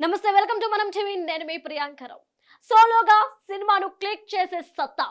నమస్తే welcome to మనం TV. నేను మీ ప్రియాంకరావు సోలోగా సినిమాను క్లిక్ చేసే సత్తా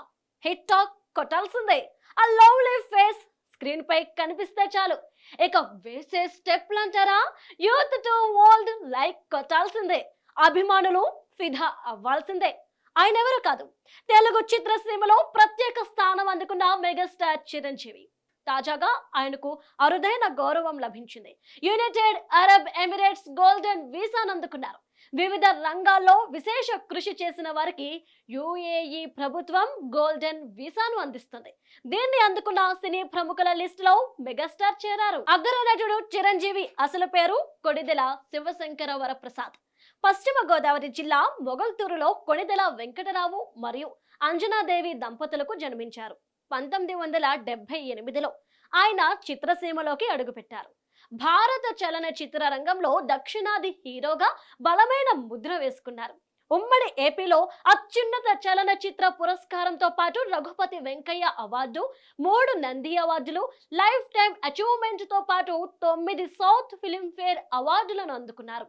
హిట్ టాక్ కొట్టాల్సిందే. ఆ లవ్లీ ఫేస్ స్క్రీన్ పై కనిపిస్తే చాలు. ఇక వేసే స్టెప్లు అంటారా? యూత్ టు వరల్డ్ లైక్ కొట్టాల్సిందే. అభిమానులు ఫిదా అవ్వాల్సిందే. ఆయన ఎవరు కాదు. తెలుగు చిత్రసీమలో ప్రత్యేక స్థానం అందుకున్న మెగాస్టార్ చిరంజీవి. తాజాగా ఆయనకు అరుదైన గౌరవం లభించింది. యునైటెడ్ అరబ్ ఎమిరేట్స్ గోల్డెన్ వీసాను అందుకున్నారు వివిధ రంగాల్లో విశేష కృషి చేసిన వారికి యుఏఈ ప్రభుత్వం గోల్డెన్ వీసాను అందిస్తుంది. దీన్ని అందుకున్న సినీ ప్రముఖుల లిస్టులో మెగాస్టార్ చేరారు. అగ్ర నటుడు చిరంజీవి అసలు పేరు కొడిదెల శివశంకర వరప్రసాద్ పశ్చిమ గోదావరి జిల్లా మొగల్తూరులో కొణిదెల వెంకటరావు మరియు అంజనాదేవి దంపతులకు జన్మించారు. పంతొమ్మిది వందల డెబ్బై ఎనిమిదిలో ఆయన చిత్రసీమలోకి అడుగుపెట్టారు. భారత చలనచిత్ర రంగంలో దక్షిణాది హీరోగా బలమైన ముద్ర వేసుకున్నారు. ఉమ్మడి ఏపీలో అత్యున్నత చలనచిత్ర పురస్కారంతో పాటు రఘుపతి వెంకయ్య అవార్డు మూడు నంది అవార్డులు లైఫ్ టైం అచీవ్మెంట్తో పాటు తొమ్మిది సౌత్ ఫిలింఫేర్ అవార్డులను అందుకున్నారు.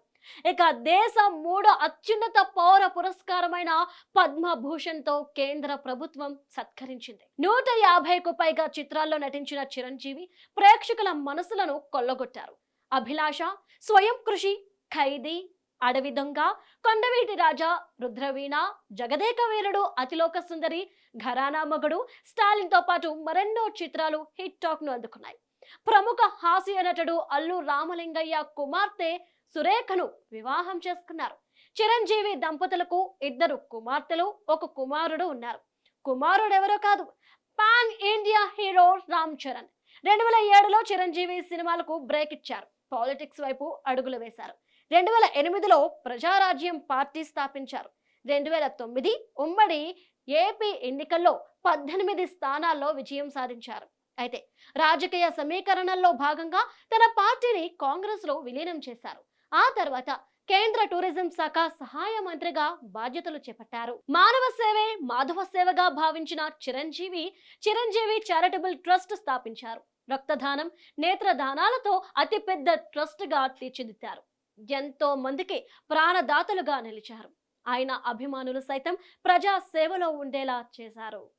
ఇక దేశం మూడో అత్యున్నత పౌర పురస్కారమైన పద్మభూషణ్తో కేంద్ర ప్రభుత్వం సత్కరించింది. నూట యాభైకు పైగా చిత్రాల్లో నటించిన చిరంజీవి ప్రేక్షకుల మనసులను కొల్లగొట్టారు. అభిలాష స్వయం కృషి ఖైదీ అడవి దొంగ కొండవీటి రాజా రుద్రవీణ జగదేక వీరుడు అతిలోక సుందరి ఘరానా మగుడు స్టాలిన్తో పాటు మరెన్నో చిత్రాలు హిట్ టాక్ను అందుకున్నాయి. ప్రముఖ హాస్య నటుడు అల్లు రామలింగయ్య కుమార్తె సురేఖను వివాహం చేసుకున్నారు. చిరంజీవి దంపతులకు ఇద్దరు కుమార్తెలు ఒక కుమారుడు ఉన్నారు. కుమారుడు ఎవరో కాదు pan India hero Ram Charan. రెండు వేల ఏడులో చిరంజీవి సినిమాలకు బ్రేక్ ఇచ్చారు పాలిటిక్స్ వైపు అడుగులు వేశారు. రెండు వేల ఎనిమిదిలో ప్రజారాజ్యం పార్టీ స్థాపించారు. రెండు వేల తొమ్మిది ఉమ్మడి ఏపీ ఎన్నికల్లో పద్దెనిమిది స్థానాల్లో విజయం సాధించారు. అయితే రాజకీయ సమీకరణల్లో భాగంగా తన పార్టీని కాంగ్రెస్లో విలీనం చేశారు. ఆ తర్వాత కేంద్ర టూరిజం శాఖ సహాయ మంత్రిగా బాధ్యతలు చేపట్టారు. మానవ సేవే మాధవ సేవగా భావించిన చిరంజీవి చిరంజీవి చారిటబుల్ ట్రస్ట్ స్థాపించారు. రక్తదానం నేత్రదానాలతో అతిపెద్ద ట్రస్ట్గా తీర్చిదిద్దారు. ఎంతో మందికి ప్రాణదాతలుగా నిలిచారు. ఆయన అభిమానులు సైతం ప్రజా సేవలో ఉండేలా చేశారు.